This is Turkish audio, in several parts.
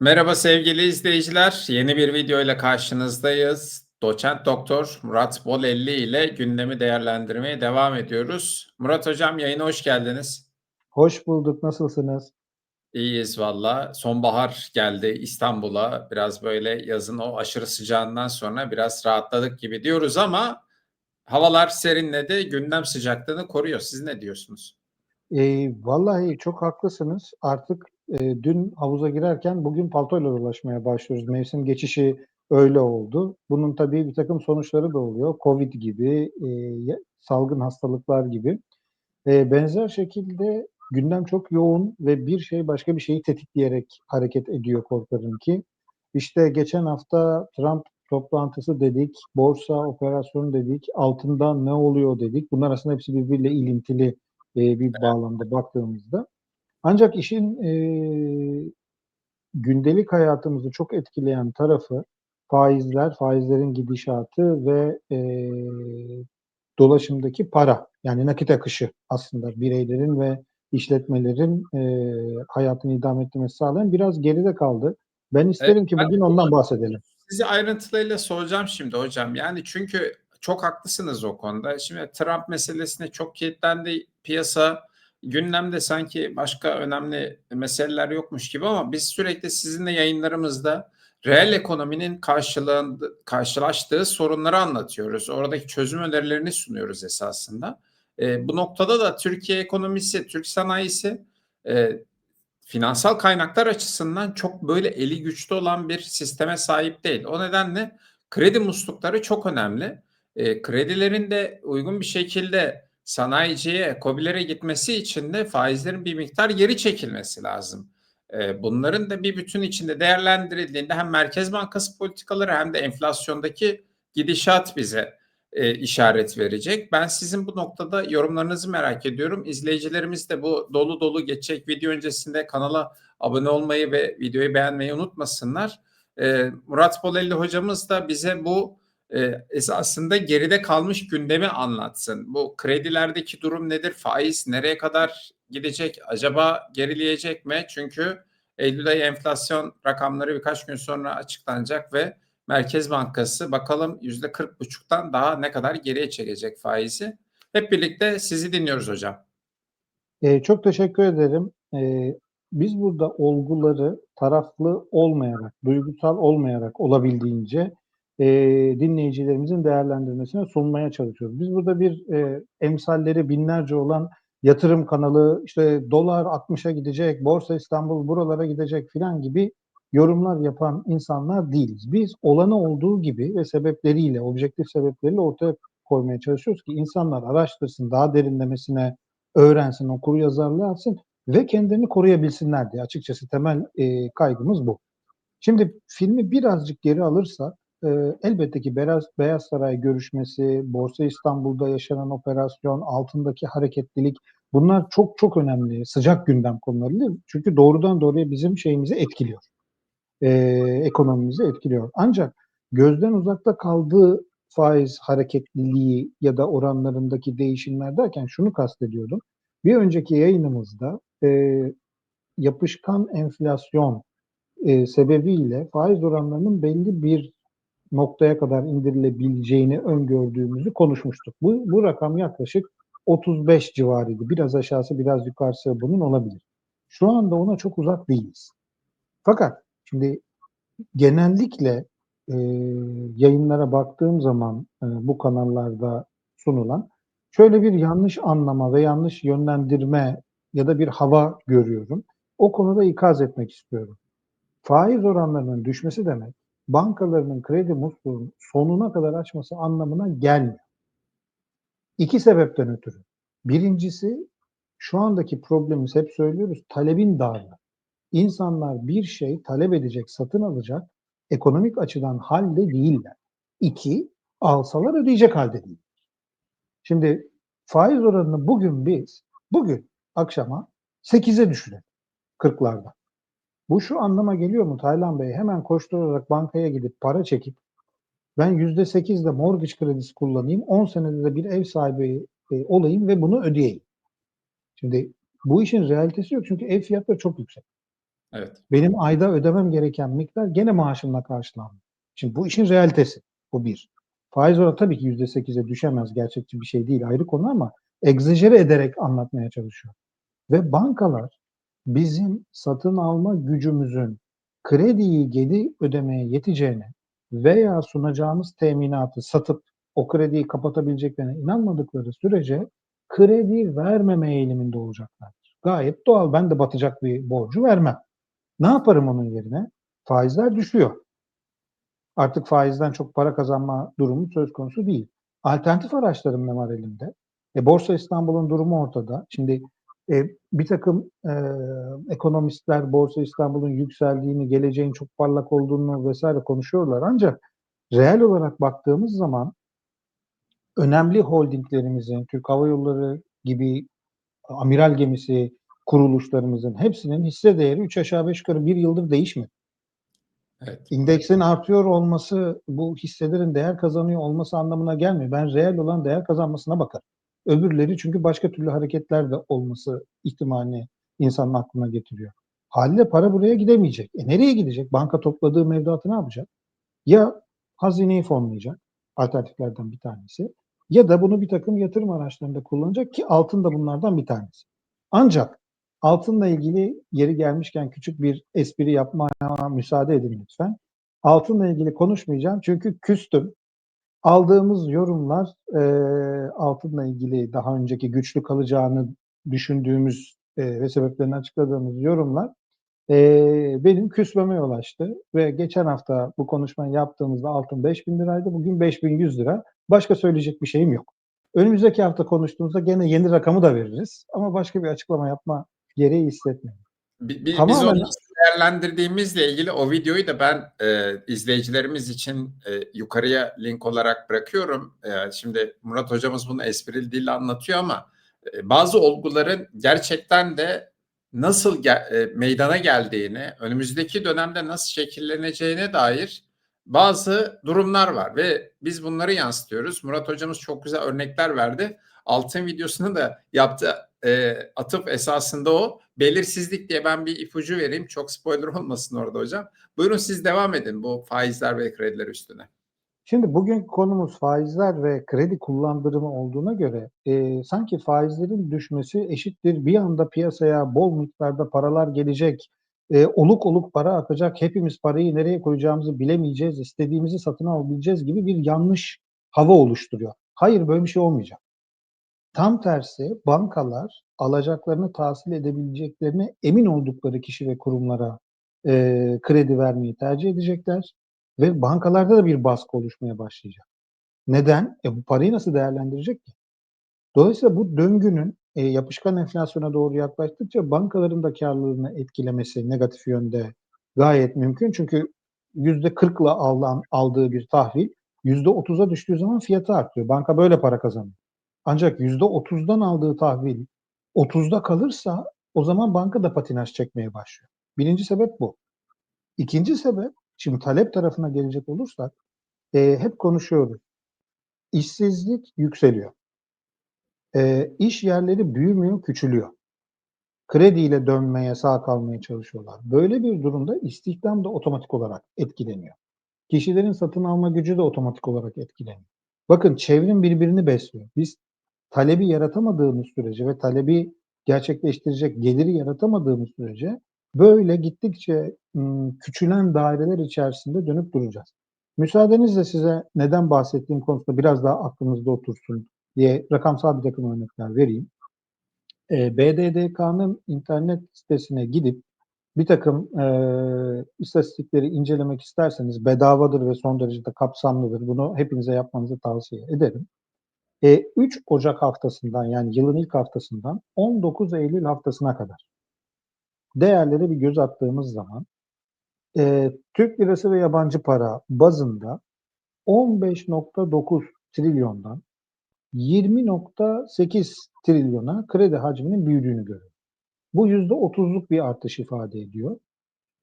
Merhaba sevgili izleyiciler. Yeni bir video ile karşınızdayız. Doçent Doktor Murat Bolelli ile gündemi değerlendirmeye devam ediyoruz. Murat Hocam yayına hoş geldiniz. Hoş bulduk. Nasılsınız? İyiyiz valla. Sonbahar geldi İstanbul'a. Biraz böyle yazın o aşırı sıcağından sonra biraz rahatladık gibi diyoruz ama havalar serinledi. Gündem sıcaklığını koruyor. Siz ne diyorsunuz? Eee, vallahi çok haklısınız. Artık, eee, dün havuza girerken bugün paltoyla dolaşmaya başlıyoruz. Mevsim geçişi öyle oldu. Bunun tabii birtakım sonuçları da oluyor. Covid gibi, ya salgın hastalıklar gibi. Eee, benzer şekilde gündem çok yoğun ve bir şey başka bir şeyi tetikleyerek hareket ediyor korkarım ki. İşte geçen hafta Trump toplantısı dedik, borsa operasyonu dedik, altında ne oluyor dedik. Bunlar aslında hepsi birbiriyle ilintili, eee, bir bağlamda baktığımızda. Ancak işin, eee, gündelik hayatımızı çok etkileyen tarafı faizler, faizlerin gidişatı ve, eee, dolaşımdaki para, yani nakit akışı aslında bireylerin ve işletmelerin, eee, hayatını idame ettirmesini sağlayan biraz geride kaldı. Ben isterim ki ben bugün ondan bahsedelim. Sizi ayrıntılarıyla soracağım şimdi hocam. Yani çünkü çok haklısınız o konuda. Şimdi Trump meselesine çok kilitlendi piyasa. Gündemde sanki başka önemli meseleler yokmuş gibi ama biz sürekli sizinle yayınlarımızda reel ekonominin karşılaştığı sorunları anlatıyoruz. Oradaki çözüm önerilerini sunuyoruz esasında. E, bu noktada da Türkiye ekonomisi, Türk sanayisi e, finansal kaynaklar açısından çok böyle eli güçlü olan bir sisteme sahip değil. O nedenle kredi muslukları çok önemli. E, kredilerin de uygun bir şekilde sanayiciye, COBİ'lere gitmesi için de faizlerin bir miktar geri çekilmesi lazım. E, bunların da bir bütün içinde değerlendirildiğinde hem Merkez Bankası politikaları hem de enflasyondaki gidişat bize e, işaret verecek. Ben sizin bu noktada yorumlarınızı merak ediyorum. İzleyicilerimiz de bu dolu dolu geçecek video öncesinde kanala abone olmayı ve videoyu beğenmeyi unutmasınlar. E, Murat Bolelli hocamız da bize bu e, esasında geride kalmış gündemi anlatsın. Bu kredilerdeki durum nedir? Faiz nereye kadar gidecek? Acaba gerileyecek mi? Çünkü Eylül ayı enflasyon rakamları birkaç gün sonra açıklanacak ve Merkez Bankası bakalım yüzde 40 buçuktan daha ne kadar geriye çekecek faizi. Hep birlikte sizi dinliyoruz hocam. Eee, çok teşekkür ederim. Eee, biz burada olguları taraflı olmayarak, duygusal olmayarak olabildiğince eee, dinleyicilerimizin değerlendirmesine sunmaya çalışıyoruz. Biz burada bir eee, emsalleri binlerce olan yatırım kanalı, işte dolar 60'a gidecek, Borsa İstanbul buralara gidecek filan gibi yorumlar yapan insanlar değiliz. Biz olanı olduğu gibi ve sebepleriyle, objektif sebepleriyle ortaya koymaya çalışıyoruz ki insanlar araştırsın, daha derinlemesine öğrensin, okur yazarlığı alsın ve kendilerini koruyabilsinler diye. Açıkçası temel e, kaygımız bu. Şimdi filmi birazcık geri alırsak e, elbette ki Beyaz, Beyaz Saray görüşmesi, Borsa İstanbul'da yaşanan operasyon, altındaki hareketlilik bunlar çok çok önemli, sıcak gündem konuları değil mi? Çünkü doğrudan doğruya bizim şeyimizi etkiliyor. E, ekonomimizi etkiliyor. Ancak gözden uzakta kaldığı faiz hareketliliği ya da oranlarındaki değişimler derken şunu kastediyordum. Bir önceki yayınımızda e, yapışkan enflasyon e, sebebiyle faiz oranlarının belli bir noktaya kadar indirilebileceğini öngördüğümüzü konuşmuştuk. Bu, bu rakam yaklaşık 35 civarıydı. Biraz aşağısı biraz yukarısı bunun olabilir. Şu anda ona çok uzak değiliz. Fakat şimdi genellikle e, yayınlara baktığım zaman e, bu kanallarda sunulan şöyle bir yanlış anlama ve yanlış yönlendirme ya da bir hava görüyorum. O konuda ikaz etmek istiyorum. Faiz oranlarının düşmesi demek bankalarının kredi musluğunu sonuna kadar açması anlamına gelmiyor. İki sebepten ötürü. Birincisi şu andaki problemimiz hep söylüyoruz talebin darlığı. İnsanlar bir şey talep edecek, satın alacak ekonomik açıdan halde değiller. İki, alsalar ödeyecek halde değil. Şimdi faiz oranını bugün biz, bugün akşama 8'e düşürelim 40'larda. Bu şu anlama geliyor mu Taylan Bey? Hemen koşturarak bankaya gidip para çekip ben %8'de mortgage kredisi kullanayım, 10 senede de bir ev sahibi e, olayım ve bunu ödeyeyim. Şimdi bu işin realitesi yok çünkü ev fiyatları çok yüksek. Evet. Benim ayda ödemem gereken miktar gene maaşımla karşılanmıyor. Şimdi bu işin realitesi. Bu bir. Faiz oranı tabii ki %8'e düşemez. Gerçekçi bir şey değil ayrı konu ama egzajere ederek anlatmaya çalışıyor. Ve bankalar bizim satın alma gücümüzün krediyi geri ödemeye yeteceğine veya sunacağımız teminatı satıp o krediyi kapatabileceklerine inanmadıkları sürece kredi vermeme eğiliminde olacaklardır. Gayet doğal. Ben de batacak bir borcu vermem. Ne yaparım onun yerine? Faizler düşüyor. Artık faizden çok para kazanma durumu söz konusu değil. Alternatif araçlarım ne var elimde? E, Borsa İstanbul'un durumu ortada. Şimdi e, bir takım e, ekonomistler Borsa İstanbul'un yükseldiğini, geleceğin çok parlak olduğunu vesaire konuşuyorlar. Ancak reel olarak baktığımız zaman önemli holdinglerimizin, Türk Hava Yolları gibi amiral gemisi kuruluşlarımızın hepsinin hisse değeri 3 aşağı 5 yukarı bir yıldır değişmedi. Evet. İndeksin artıyor olması bu hisselerin değer kazanıyor olması anlamına gelmiyor. Ben reel olan değer kazanmasına bakarım. Öbürleri çünkü başka türlü hareketler de olması ihtimalini insanın aklına getiriyor. Haliyle para buraya gidemeyecek. E nereye gidecek? Banka topladığı mevduatı ne yapacak? Ya hazineyi fonlayacak, alternatiflerden bir tanesi. Ya da bunu bir takım yatırım araçlarında kullanacak ki altın da bunlardan bir tanesi. Ancak altınla ilgili yeri gelmişken küçük bir espri yapmaya müsaade edin lütfen. Altınla ilgili konuşmayacağım çünkü küstüm. Aldığımız yorumlar e, altınla ilgili daha önceki güçlü kalacağını düşündüğümüz e, ve sebeplerini açıkladığımız yorumlar e, benim küsmeme yol açtı. Ve geçen hafta bu konuşmayı yaptığımızda altın 5000 liraydı. Bugün 5100 lira. Başka söyleyecek bir şeyim yok. Önümüzdeki hafta konuştuğumuzda gene yeni rakamı da veririz. Ama başka bir açıklama yapma gereği hissetmiyorum. Bi- bi- Biz onu değerlendirdiğimizle ilgili o videoyu da ben e, izleyicilerimiz için e, yukarıya link olarak bırakıyorum. E, şimdi Murat hocamız bunu esprili dille anlatıyor ama e, bazı olguların gerçekten de nasıl ge- e, meydana geldiğini, önümüzdeki dönemde nasıl şekilleneceğine dair bazı durumlar var ve biz bunları yansıtıyoruz. Murat hocamız çok güzel örnekler verdi. Altın videosunu da yaptı. E, atıf esasında o. Belirsizlik diye ben bir ipucu vereyim. Çok spoiler olmasın orada hocam. Buyurun siz devam edin bu faizler ve krediler üstüne. Şimdi bugün konumuz faizler ve kredi kullandırımı olduğuna göre e, sanki faizlerin düşmesi eşittir bir anda piyasaya bol miktarda paralar gelecek, e, oluk oluk para akacak, hepimiz parayı nereye koyacağımızı bilemeyeceğiz, istediğimizi satın alabileceğiz gibi bir yanlış hava oluşturuyor. Hayır böyle bir şey olmayacak. Tam tersi bankalar alacaklarını tahsil edebileceklerine emin oldukları kişi ve kurumlara e, kredi vermeyi tercih edecekler ve bankalarda da bir baskı oluşmaya başlayacak. Neden? E bu parayı nasıl değerlendirecek ki? Dolayısıyla bu döngünün e, yapışkan enflasyona doğru yaklaştıkça bankaların da karlılığını etkilemesi negatif yönde gayet mümkün. Çünkü yüzde 40'la alınan, aldığı bir tahvil yüzde 30'a düştüğü zaman fiyatı artıyor. Banka böyle para kazanıyor. Ancak yüzde 30'dan aldığı tahvil 30'da kalırsa o zaman banka da patinaj çekmeye başlıyor. Birinci sebep bu. İkinci sebep Şimdi talep tarafına gelecek olursak e, hep konuşuyoruz. İşsizlik yükseliyor. E, iş yerleri büyümüyor, küçülüyor. Krediyle dönmeye, sağ kalmaya çalışıyorlar. Böyle bir durumda istihdam da otomatik olarak etkileniyor. Kişilerin satın alma gücü de otomatik olarak etkileniyor. Bakın çevrim birbirini besliyor. Biz talebi yaratamadığımız sürece ve talebi gerçekleştirecek geliri yaratamadığımız sürece böyle gittikçe küçülen daireler içerisinde dönüp duracağız. Müsaadenizle size neden bahsettiğim konusunda biraz daha aklınızda otursun diye rakamsal bir takım örnekler vereyim. BDDK'nın internet sitesine gidip bir takım e, istatistikleri incelemek isterseniz bedavadır ve son derece de kapsamlıdır. Bunu hepinize yapmanızı tavsiye ederim. E, 3 Ocak haftasından yani yılın ilk haftasından 19 Eylül haftasına kadar değerlere bir göz attığımız zaman e, Türk lirası ve yabancı para bazında 15.9 trilyondan 20.8 trilyona kredi hacminin büyüdüğünü görüyoruz. Bu %30'luk bir artış ifade ediyor.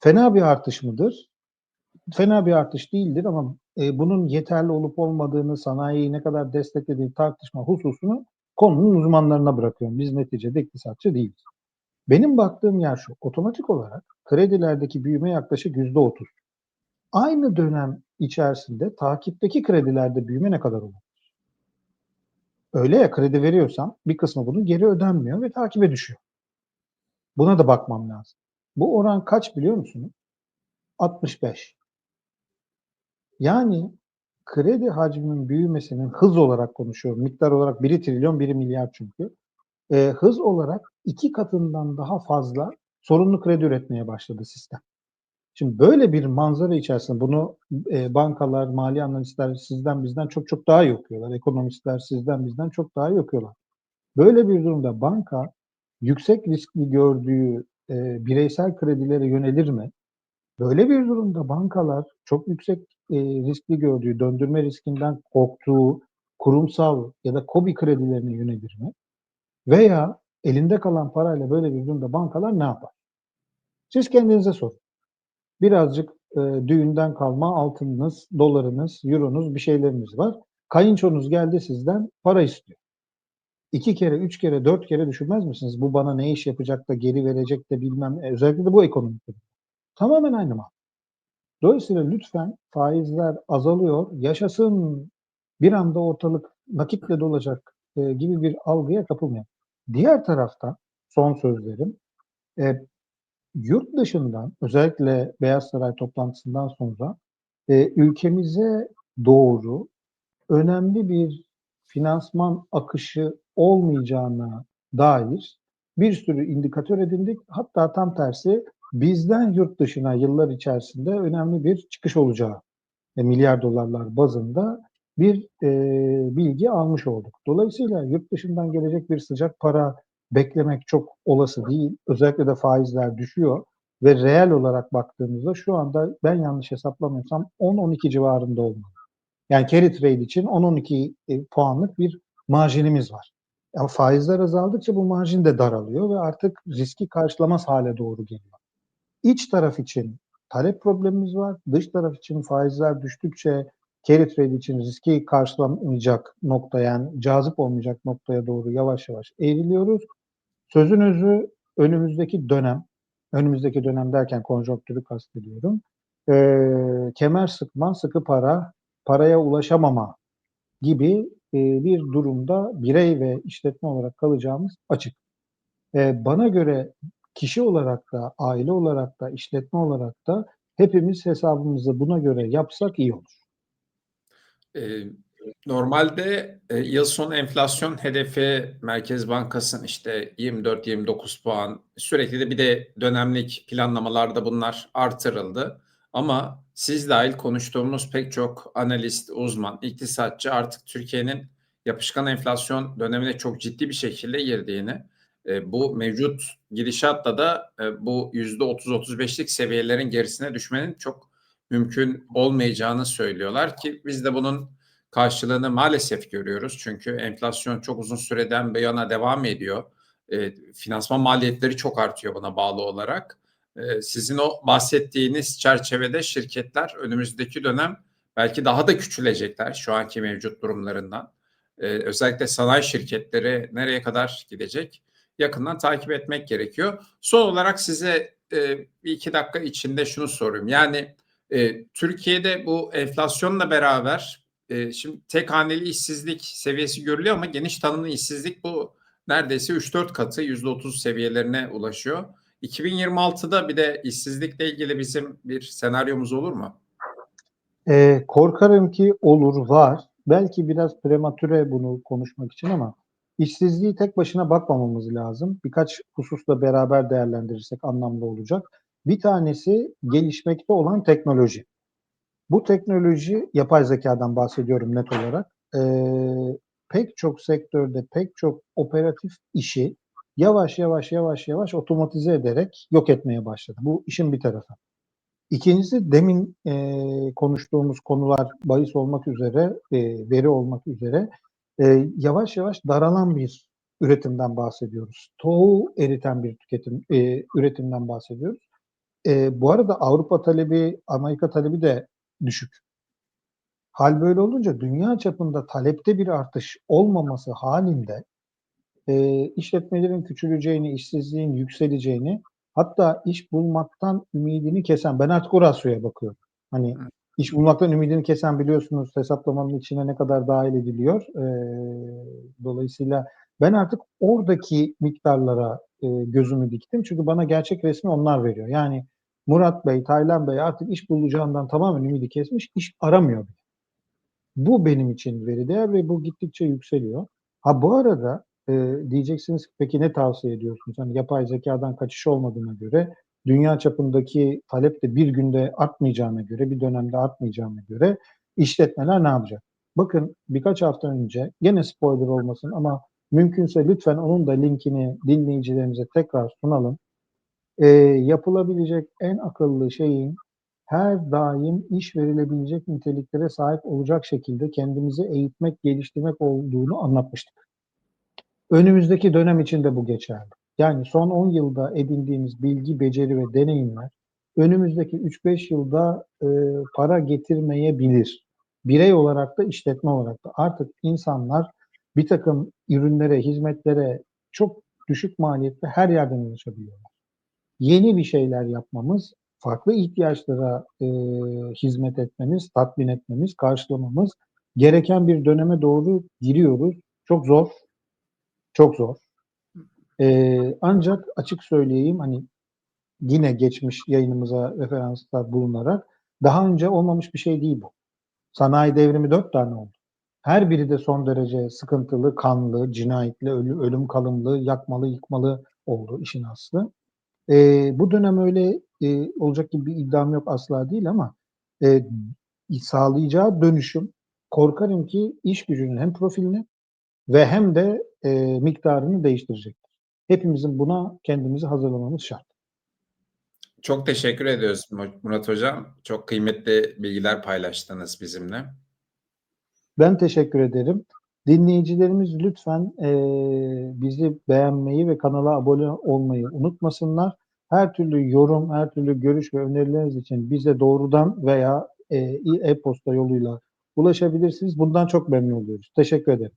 Fena bir artış mıdır? Fena bir artış değildir ama e, bunun yeterli olup olmadığını, sanayiyi ne kadar desteklediği tartışma hususunu konunun uzmanlarına bırakıyorum. Biz neticede iktisatçı değiliz. Benim baktığım yer şu, otomatik olarak kredilerdeki büyüme yaklaşık %30. Aynı dönem içerisinde takipteki kredilerde büyüme ne kadar olur? Öyle ya kredi veriyorsam bir kısmı bunun geri ödenmiyor ve takibe düşüyor. Buna da bakmam lazım. Bu oran kaç biliyor musunuz? 65. Yani kredi hacminin büyümesinin hız olarak konuşuyorum. Miktar olarak biri trilyon, biri milyar çünkü. Ee, hız olarak iki katından daha fazla sorunlu kredi üretmeye başladı sistem. Şimdi böyle bir manzara içerisinde bunu e, bankalar, mali analistler sizden bizden çok çok daha iyi okuyorlar. Ekonomistler sizden bizden çok daha iyi okuyorlar. Böyle bir durumda banka yüksek riskli gördüğü e, bireysel kredilere yönelir mi? Böyle bir durumda bankalar çok yüksek e, riskli gördüğü, döndürme riskinden korktuğu kurumsal ya da kobi kredilerine yönelir mi? Veya elinde kalan parayla böyle bir durumda bankalar ne yapar? Siz kendinize sorun. Birazcık e, düğünden kalma altınınız, dolarınız, euronuz bir şeyleriniz var. Kayınçonuz geldi sizden para istiyor. İki kere, üç kere, dört kere düşünmez misiniz? Bu bana ne iş yapacak da geri verecek de bilmem. E, özellikle de bu ekonomik durum. Tamamen aynı mal. Dolayısıyla lütfen faizler azalıyor, yaşasın bir anda ortalık nakitle dolacak e, gibi bir algıya kapılmayın. Diğer tarafta son sözlerim, e, yurt dışından özellikle Beyaz Saray toplantısından sonra e, ülkemize doğru önemli bir finansman akışı olmayacağına dair bir sürü indikatör edindik. Hatta tam tersi bizden yurt dışına yıllar içerisinde önemli bir çıkış olacağı e, milyar dolarlar bazında bir e, bilgi almış olduk. Dolayısıyla yurt dışından gelecek bir sıcak para beklemek çok olası değil. Özellikle de faizler düşüyor ve reel olarak baktığımızda şu anda ben yanlış hesaplamıyorsam 10-12 civarında olmalı. Yani carry trade için 10-12 e, puanlık bir marjinimiz var. Ama faizler azaldıkça bu marjin de daralıyor ve artık riski karşılamaz hale doğru geliyor. İç taraf için talep problemimiz var. Dış taraf için faizler düştükçe carry trade için riski karşılamayacak nokta yani cazip olmayacak noktaya doğru yavaş yavaş eğriliyoruz. Sözün özü önümüzdeki dönem, önümüzdeki dönem derken konjonktürü kastediyorum. E, kemer sıkma, sıkı para, paraya ulaşamama gibi e, bir durumda birey ve işletme olarak kalacağımız açık. E, bana göre kişi olarak da, aile olarak da, işletme olarak da hepimiz hesabımızı buna göre yapsak iyi olur. Ee, normalde e, yıl sonu enflasyon hedefi Merkez Bankası'nın işte 24-29 puan sürekli de bir de dönemlik planlamalarda bunlar artırıldı. Ama siz dahil konuştuğumuz pek çok analist, uzman, iktisatçı artık Türkiye'nin yapışkan enflasyon dönemine çok ciddi bir şekilde girdiğini, e, bu mevcut gidişatla da e, bu %30-35'lik seviyelerin gerisine düşmenin çok mümkün olmayacağını söylüyorlar ki biz de bunun karşılığını maalesef görüyoruz. Çünkü enflasyon çok uzun süreden bir yana devam ediyor. E, finansman maliyetleri çok artıyor buna bağlı olarak. E, sizin o bahsettiğiniz çerçevede şirketler önümüzdeki dönem belki daha da küçülecekler şu anki mevcut durumlarından. E, özellikle sanayi şirketleri nereye kadar gidecek? Yakından takip etmek gerekiyor. Son olarak size e, bir iki dakika içinde şunu sorayım. Yani e, Türkiye'de bu enflasyonla beraber e, şimdi tek haneli işsizlik seviyesi görülüyor ama geniş tanımlı işsizlik bu neredeyse 3-4 katı %30 seviyelerine ulaşıyor. 2026'da bir de işsizlikle ilgili bizim bir senaryomuz olur mu? E, korkarım ki olur, var. Belki biraz prematüre bunu konuşmak için ama işsizliği tek başına bakmamamız lazım. Birkaç hususla beraber değerlendirirsek anlamlı olacak. Bir tanesi gelişmekte olan teknoloji. Bu teknoloji, yapay zekadan bahsediyorum net olarak, e, pek çok sektörde, pek çok operatif işi yavaş yavaş yavaş yavaş otomatize ederek yok etmeye başladı. Bu işin bir tarafı. İkincisi demin e, konuştuğumuz konular bahis olmak üzere, e, veri olmak üzere e, yavaş yavaş daralan bir üretimden bahsediyoruz. Tohum eriten bir tüketim e, üretimden bahsediyoruz. E, bu arada Avrupa talebi, Amerika talebi de düşük. Hal böyle olunca dünya çapında talepte bir artış olmaması halinde eee, işletmelerin küçüleceğini, işsizliğin yükseleceğini, hatta iş bulmaktan ümidini kesen, ben artık o rasyoya bakıyorum. Hani. İş bulmaktan ümidini kesen biliyorsunuz hesaplamanın içine ne kadar dâhil ediliyor. Eee, dolayısıyla ben artık oradaki miktarlara, eee, gözümü diktim. Çünkü bana gerçek resmi onlar veriyor. Yani Murat Bey, Taylan Bey artık iş bulacağından tamamen ümidi kesmiş, iş aramıyor. Bu benim için veri değer ve bu gittikçe yükseliyor. Ha, bu arada, eee, diyeceksiniz ki peki ne tavsiye ediyorsunuz? Hani yapay zekâdan kaçış olmadığına göre, dünya çapındaki talep de bir günde artmayacağına göre, bir dönemde artmayacağına göre işletmeler ne yapacak? Bakın birkaç hafta önce, gene spoiler olmasın ama mümkünse lütfen onun da linkini dinleyicilerimize tekrar sunalım. Eee, yapılabilecek en akıllı şeyin her daim iş verilebilecek niteliklere sahip olacak şekilde kendimizi eğitmek, geliştirmek olduğunu anlatmıştık. Önümüzdeki dönem için de bu geçerli. Yani son 10 yılda edindiğimiz bilgi, beceri ve deneyimler önümüzdeki 3-5 yılda, eee, para getirmeyebilir. Birey olarak da işletme olarak da. Artık insanlar birtakım ürünlere, hizmetlere çok düşük maliyetli her yerden ulaşabiliyorlar. Yeni bir şeyler yapmamız, farklı ihtiyaçlara, eee, hizmet etmemiz, tatmin etmemiz, karşılamamız gereken bir döneme doğru giriyoruz. Çok zor. Çok zor. Eee, ancak açık söyleyeyim, hani, yine geçmiş yayınımıza referansta bulunarak daha önce olmamış bir şey değil bu. Sanayi devrimi 4 tane oldu. Her biri de son derece sıkıntılı, kanlı, cinayetli, ölü ölüm kalımlı, yakmalı, yıkmalı oldu işin aslı. Eee, bu dönem öyle, eee, olacak gibi bir iddiam yok asla değil ama, eee, sağlayacağı dönüşüm korkarım ki iş gücünün hem profilini ve hem de, eee, miktarını değiştirecektir. Hepimizin buna kendimizi hazırlamamız şart. Çok teşekkür ediyoruz Mu Murat Hocam. Çok kıymetli bilgiler paylaştınız bizimle. Ben teşekkür ederim. Dinleyicilerimiz lütfen, eee, bizi beğenmeyi ve kanala abone olmayı unutmasınlar. Her türlü yorum, her türlü görüş ve önerileriniz için bize doğrudan veya, eee, e-posta yoluyla ulaşabilirsiniz. Bundan çok memnun oluyoruz. Teşekkür ederim.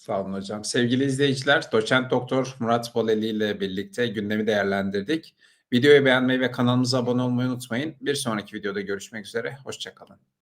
Sağ olun hocam. Sevgili izleyiciler, Doçent Doktor Murat Boleli ile birlikte gündemi değerlendirdik. Videoyu beğenmeyi ve kanalımıza abone olmayı unutmayın. Bir sonraki videoda görüşmek üzere. Hoşça kalın.